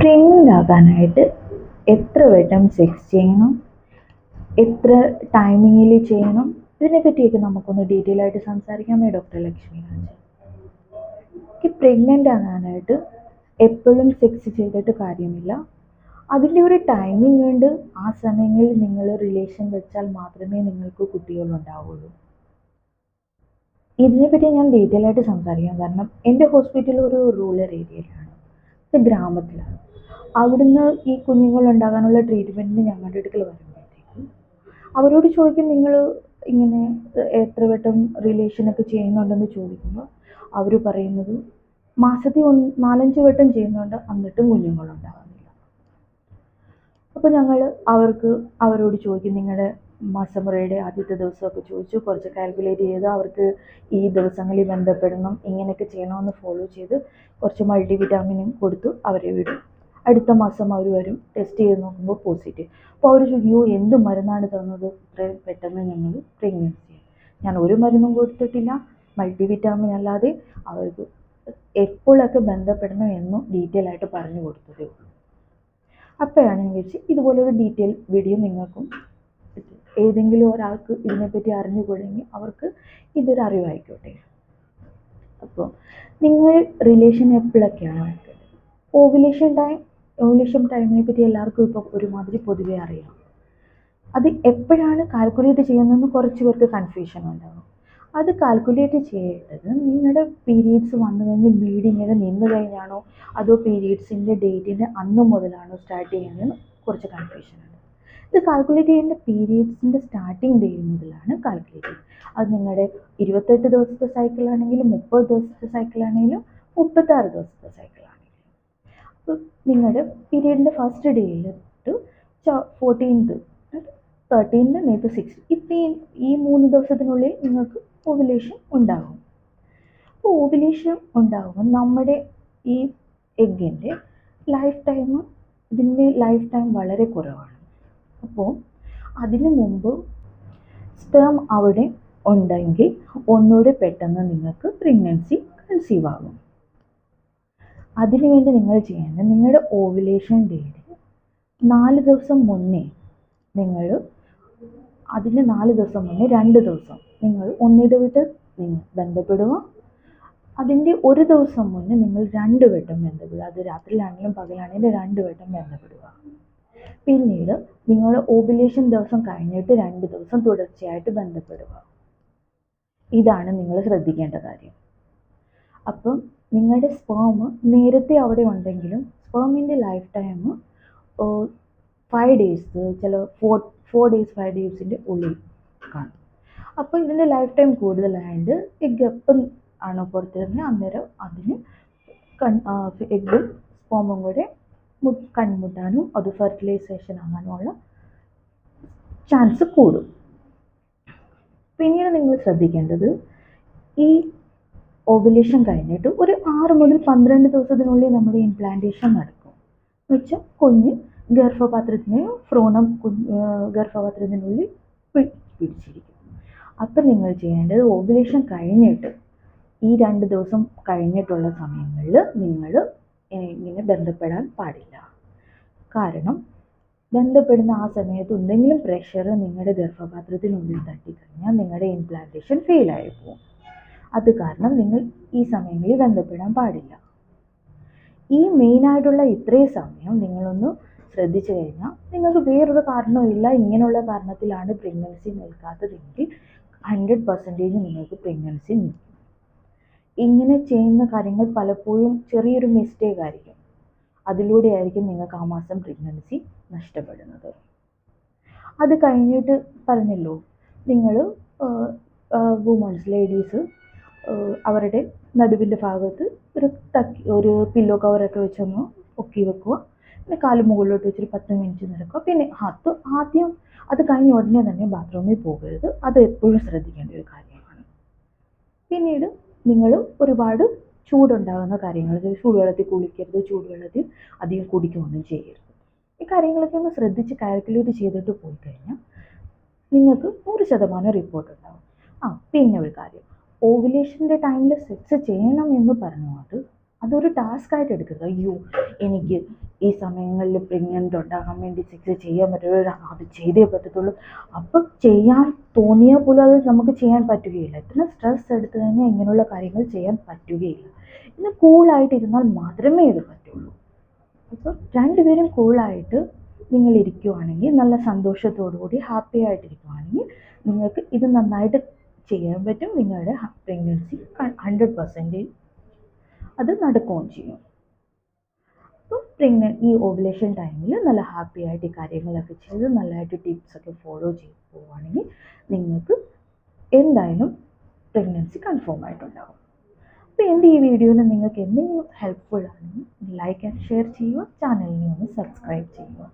Pregnant ആകാനായിട്ട് എത്ര വട്ടം sex ചെയ്യണം എത്ര ടൈമിങ്ങിൽ ചെയ്യണം ഇതിനെ പറ്റിയൊക്കെ നമുക്കൊന്ന് ഡീറ്റെയിൽ ആയിട്ട് സംസാരിക്കാമേ ഡോക്ടർ ലക്ഷ്മി രാജൻ എനിക്ക് പ്രഗ്നന്റ് ആകാനായിട്ട് എപ്പോഴും സെക്സ് ചെയ്തിട്ട് കാര്യമില്ല. അതിന്റെ ഒരു ടൈമിംഗ് ഉണ്ട്. ആ സമയങ്ങളിൽ നിങ്ങൾ റിലേഷൻ വെച്ചാൽ മാത്രമേ നിങ്ങൾക്ക് കുട്ടികളുണ്ടാവുള്ളൂ ഇതിനെപ്പറ്റി ഞാൻ ഡീറ്റെയിൽ ആയിട്ട് സംസാരിക്കാം. കാരണം എന്റെ ഹോസ്പിറ്റൽ ഒരു റൂറൽ ഏരിയയിലാണ് ഗ്രാമത്തിലാണ്. അവിടുന്ന് ഈ കുഞ്ഞുങ്ങൾ ഉണ്ടാകാനുള്ള ട്രീറ്റ്മെന്റിന് ഞങ്ങളുടെ അടുക്കൽ വരുമ്പോഴത്തേക്കും അവരോട് ചോദിക്കും നിങ്ങൾ ഇങ്ങനെ എത്ര വട്ടം റിലേഷനൊക്കെ ചെയ്യുന്നുണ്ടെന്ന് ചോദിക്കുമ്പോൾ അവർ പറയുന്നത് മാസത്തിൽ ഒന്ന് നാലഞ്ച് വട്ടം ചെയ്യുന്നുണ്ട് എന്നിട്ടും കുഞ്ഞുങ്ങളുണ്ടാകുന്നില്ല അപ്പോൾ ഞങ്ങൾ അവർക്ക് അവരോട് ചോദിക്കും നിങ്ങളുടെ മാസമുറയുടെ ആദ്യത്തെ ദിവസമൊക്കെ ചോദിച്ചു കുറച്ച് കാൽക്കുലേറ്റ് ചെയ്ത് അവർക്ക് ഈ ദിവസങ്ങളിൽ ബന്ധപ്പെടണം ഇങ്ങനെയൊക്കെ ചെയ്യണമെന്ന് ഫോളോ ചെയ്ത് കുറച്ച് മൾട്ടി വിറ്റാമിനും കൊടുത്തു അവരെ വിടും. അടുത്ത മാസം അവർ വരും ടെസ്റ്റ് ചെയ്ത് നോക്കുമ്പോൾ പോസിറ്റീവ് അപ്പോൾ അവർ ചോദിക്കും എന്ത് മരുന്നാണ് തന്നത്? ഇത്രയും പെട്ടെന്ന് ഞങ്ങൾ പ്രെഗ്നൻസി ഞാൻ ഒരു മരുന്നും കൊടുത്തിട്ടില്ല മൾട്ടി വിറ്റാമിൻ അല്ലാതെ അവർക്ക് എപ്പോഴൊക്കെ ബന്ധപ്പെടണം എന്നും ഡീറ്റെയിൽ ആയിട്ട് പറഞ്ഞു കൊടുത്തതേ ഉള്ളൂ. അപ്പോഴാണ് ഞാൻ വിളിച്ച് ഇതുപോലൊരു ഡീറ്റെയിൽ വീഡിയോ നിങ്ങൾക്കും ഏതെങ്കിലും ഒരാൾക്ക് ഇതിനെപ്പറ്റി അറിഞ്ഞു അറിഞ്ഞുകൂടെങ്കിൽ അവർക്ക് ഇതൊരു അറിവായിക്കോട്ടെ. അപ്പോൾ നിങ്ങൾ റിലേഷൻ എപ്പോഴൊക്കെയാണ് ഓവുലേഷൻ ടൈം ഓവുലേഷൻ ടൈമിനെ പറ്റി എല്ലാവർക്കും ഇപ്പം ഒരുമാതിരി പൊതുവേ അറിയാം. അത് എപ്പോഴാണ് കാൽക്കുലേറ്റ് ചെയ്യുന്നതെന്ന് കുറച്ച് പേർക്ക് കൺഫ്യൂഷൻ ഉണ്ടാകും അത് കാൽക്കുലേറ്റ് ചെയ്യേണ്ടത് നിങ്ങളുടെ പീരീഡ്സ് വന്നു കഴിഞ്ഞ് ബ്ലീഡിങ് ഒക്കെ നിന്ന് കഴിഞ്ഞാണോ? അതോ പീരീഡ്സിന്റെ ഡേറ്റിന്റെ അന്ന് മുതലാണോ സ്റ്റാർട്ട് ചെയ്യുന്നത് കുറച്ച് കൺഫ്യൂഷൻ ഉണ്ട് ഇത് കാൽക്കുലേറ്റ് ചെയ്യേണ്ട പീരീഡ്സിന്റെ സ്റ്റാർട്ടിങ് ഡേറ്റ് മുതലാണ് കാൽക്കുലേറ്റ് അത് നിങ്ങളുടെ ഇരുപത്തെട്ട് ദിവസത്തെ സൈക്കിളാണെങ്കിലും മുപ്പത് ദിവസത്തെ സൈക്കിളാണെങ്കിലും മുപ്പത്താറ് ദിവസത്തെ അപ്പോൾ നിങ്ങളുടെ പീരീഡിന്റെ ഫസ്റ്റ് ഡേയിൽ to fourteenth thirteenth to six ഇത്രയും ഈ മൂന്ന് ദിവസത്തിനുള്ളിൽ നിങ്ങൾക്ക് ഓവുലേഷൻ ഉണ്ടാകും. അപ്പോൾ ഓവുലേഷൻ ഉണ്ടാകുമ്പോൾ നമ്മുടെ ഈ എഗ്ഗിന്റെ ലൈഫ് ടൈം ഇതിന്റെ ലൈഫ് ടൈം വളരെ കുറവാണ്. അപ്പോൾ അതിനു മുമ്പ് സ്പേം അവിടെ ഉണ്ടെങ്കിൽ ഒന്നുകൂടെ പെട്ടെന്ന് നിങ്ങൾക്ക് പ്രഗ്നൻസി കൺസീവ് ആകും. അതിനുവേണ്ടി നിങ്ങൾ ചെയ്യേണ്ടത് നിങ്ങളുടെ ഓവുലേഷൻ ഡേറ്റ് നാല് ദിവസം മുന്നേ നിങ്ങൾ അതിന് നാല് ദിവസം മുന്നേ രണ്ട് ദിവസം നിങ്ങൾ ഒന്നിടവിട്ട് നിങ്ങൾ ബന്ധപ്പെടുക. അതിന്റെ ഒരു ദിവസം മുന്നേ നിങ്ങൾ രണ്ട് വട്ടം ബന്ധപ്പെടുക. അത് രാത്രിയിലാണെങ്കിലും പകലാണെങ്കിലും രണ്ട് വട്ടം ബന്ധപ്പെടുക. പിന്നീട് നിങ്ങൾ ഓവുലേഷൻ ദിവസം കഴിഞ്ഞിട്ട് രണ്ട് ദിവസം തുടർച്ചയായിട്ട് ബന്ധപ്പെടുക. ഇതാണ് നിങ്ങൾ ശ്രദ്ധിക്കേണ്ട കാര്യം. അപ്പം നിങ്ങളുടെ സ്പേം നേരത്തെ അവിടെ ഉണ്ടെങ്കിലും സ്പേമിന്റെ ലൈഫ് ടൈം ഫൈവ് ഡേയ്സ് ചില ഫോർ ഫോർ ഡേയ്സ് ഫൈവ് ഡേയ്സിന്റെ ഉള്ളിൽ കാണും. അപ്പോൾ ഇതിന്റെ ലൈഫ് ടൈം കൂടുതലായതുകൊണ്ട് എഗ്ഗ് എപ്പം ആണോ പുറത്തിരുന്നത് അന്നേരം അതിന് കൺ എഗ്ഗും സ്പോമും കൂടെ കൺമുട്ടാനും അത് ഫെർട്ടിലൈസേഷൻ ആകാനുമുള്ള ചാൻസ് കൂടും. പിന്നീട് നിങ്ങൾ ശ്രദ്ധിക്കേണ്ടത് ഈ ഓവുലേഷൻ കഴിഞ്ഞിട്ട് ഒരു ആറ് മുതൽ പന്ത്രണ്ട് ദിവസത്തിനുള്ളിൽ നമ്മുടെ ഇംപ്ലാന്റേഷൻ നടക്കും. എന്ന് വെച്ചാൽ കുഞ്ഞ് ഗർഭപാത്രത്തിന് ഫ്രോണം ഗർഭപാത്രത്തിനുള്ളിൽ പിടിച്ചിരിക്കും. അപ്പം നിങ്ങൾ ചെയ്യേണ്ടത് ഓവുലേഷൻ കഴിഞ്ഞിട്ട് ഈ രണ്ട് ദിവസം കഴിഞ്ഞിട്ടുള്ള സമയങ്ങളിൽ നിങ്ങൾ ഇങ്ങനെ ബന്ധപ്പെടാൻ പാടില്ല. കാരണം ബന്ധപ്പെടുന്ന ആ സമയത്ത് എന്തെങ്കിലും പ്രഷർ നിങ്ങളുടെ ഗർഭപാത്രത്തിനുള്ളിൽ തട്ടിക്കഴിഞ്ഞാൽ നിങ്ങളുടെ ഇംപ്ലാന്റേഷൻ ഫെയിലായി പോകും. അത് കാരണം നിങ്ങൾ ഈ സമയങ്ങളിൽ ബന്ധപ്പെടാൻ പാടില്ല. ഈ മെയിനായിട്ടുള്ള ഇത്രയും സമയം നിങ്ങളൊന്ന് ശ്രദ്ധിച്ചു കഴിഞ്ഞാൽ നിങ്ങൾക്ക് വേറൊരു കാരണവുമില്ല ഇങ്ങനെയുള്ള കാരണത്തിലാണ് പ്രഗ്നൻസി നിൽക്കാത്തതെങ്കിൽ ഹൺഡ്രഡ് പെർസെന്റേജ് നിങ്ങൾക്ക് പ്രഗ്നൻസി നിൽക്കും. ഇങ്ങനെ ചെയ്യുന്ന കാര്യങ്ങൾ പലപ്പോഴും ചെറിയൊരു മിസ്റ്റേക്ക് ആയിരിക്കും. അതിലൂടെ ആയിരിക്കും നിങ്ങൾക്ക് ആ മാസം പ്രഗ്നൻസി നഷ്ടപ്പെടുന്നത്. അത് കഴിഞ്ഞിട്ട് പറഞ്ഞല്ലോ നിങ്ങൾ വുമൺസ് ലേഡീസ് അവരുടെ നടുവിന്റെ ഭാഗത്ത് ഒരു തക്കി ഒരു പില്ലോ കവറൊക്കെ വെച്ചൊന്ന് ഒക്കി വെക്കുക. പിന്നെ കാൽ മുകളിലോട്ട് വെച്ചൊരു പത്ത് മിനിറ്റ് നടക്കുക. പിന്നെ അത് ആദ്യം അത് കഴിഞ്ഞ ഉടനെ തന്നെ ബാത്റൂമിൽ പോകരുത്. അത് എപ്പോഴും ശ്രദ്ധിക്കേണ്ട ഒരു കാര്യമാണ്. പിന്നീട് നിങ്ങൾ ഒരുപാട് ചൂടുണ്ടാകുന്ന കാര്യങ്ങൾ ചൂടുവെള്ളത്തിൽ കുളിക്കരുത് ചൂടുവെള്ളത്തിൽ അധികം കുടിക്കുകയൊന്നും ചെയ്യരുത്. ഈ കാര്യങ്ങളൊക്കെ ഒന്ന് ശ്രദ്ധിച്ച് കാൽക്കുലേറ്റ് ചെയ്തിട്ട് പോയി കഴിഞ്ഞാൽ നിങ്ങൾക്ക് നൂറ് ശതമാനം റിപ്പോർട്ട് ഉണ്ടാവും. ആ പിന്നെ ഒരു കാര്യം. ഓവുലേഷന്റെ ടൈമിൽ സെക്സ് ചെയ്യണം എന്ന് പറഞ്ഞു? അത് അതൊരു ടാസ്ക് ആയിട്ട് എടുക്കരുത്. അയ്യോ എനിക്ക് ഈ സമയങ്ങളിൽ പ്രഗ്നന്റ് ഉണ്ടാകാൻ വേണ്ടി സെക്സ് ചെയ്യാൻ പറ്റുള്ളൂ അത് ചെയ്തേ പറ്റത്തുള്ളൂ. അപ്പം ചെയ്യാൻ തോന്നിയാൽ പോലും അത് നമുക്ക് ചെയ്യാൻ പറ്റുകയില്ല. ഇത്ര സ്ട്രെസ് എടുത്തു കഴിഞ്ഞാൽ ഇങ്ങനെയുള്ള കാര്യങ്ങൾ ചെയ്യാൻ പറ്റുകയില്ല. പിന്നെ കൂളായിട്ടിരുന്നാൽ മാത്രമേ ഇത് പറ്റുള്ളൂ. അപ്പം രണ്ടുപേരും കൂളായിട്ട് നിങ്ങൾ ഇരിക്കുവാണെങ്കിൽ നല്ല സന്തോഷത്തോടു കൂടി ഹാപ്പി ആയിട്ടിരിക്കുവാണെങ്കിൽ നിങ്ങൾക്ക് ഇത് നന്നായിട്ട് ചെയ്യാൻ പറ്റും. നിങ്ങളുടെ പ്രഗ്നൻസി ഹൺഡ്രഡ് പെർസെന്റേജ് അത് നടക്കുകയും ചെയ്യും. അപ്പോൾ പ്രഗ്നൻ ഈ ഓവുലേഷൻ ടൈമിൽ നല്ല ഹാപ്പി ആയിട്ട് കാര്യങ്ങളൊക്കെ ചെയ്ത് നല്ലതായിട്ട് ടിപ്സൊക്കെ ഫോളോ ചെയ്ത് പോവുകയാണെങ്കിൽ നിങ്ങൾക്ക് എന്തായാലും പ്രഗ്നൻസി കൺഫേം ആയിട്ടുണ്ടാകും അപ്പോൾ എന്റെ ഈ വീഡിയോയിൽ നിങ്ങൾക്ക് എന്തെങ്കിലും ഹെൽപ്ഫുൾ ആണെങ്കിൽ ലൈക്ക് ആൻഡ് ഷെയർ ചെയ്യുക. ചാനലിനെ ഒന്ന് സബ്സ്ക്രൈബ് ചെയ്യുക.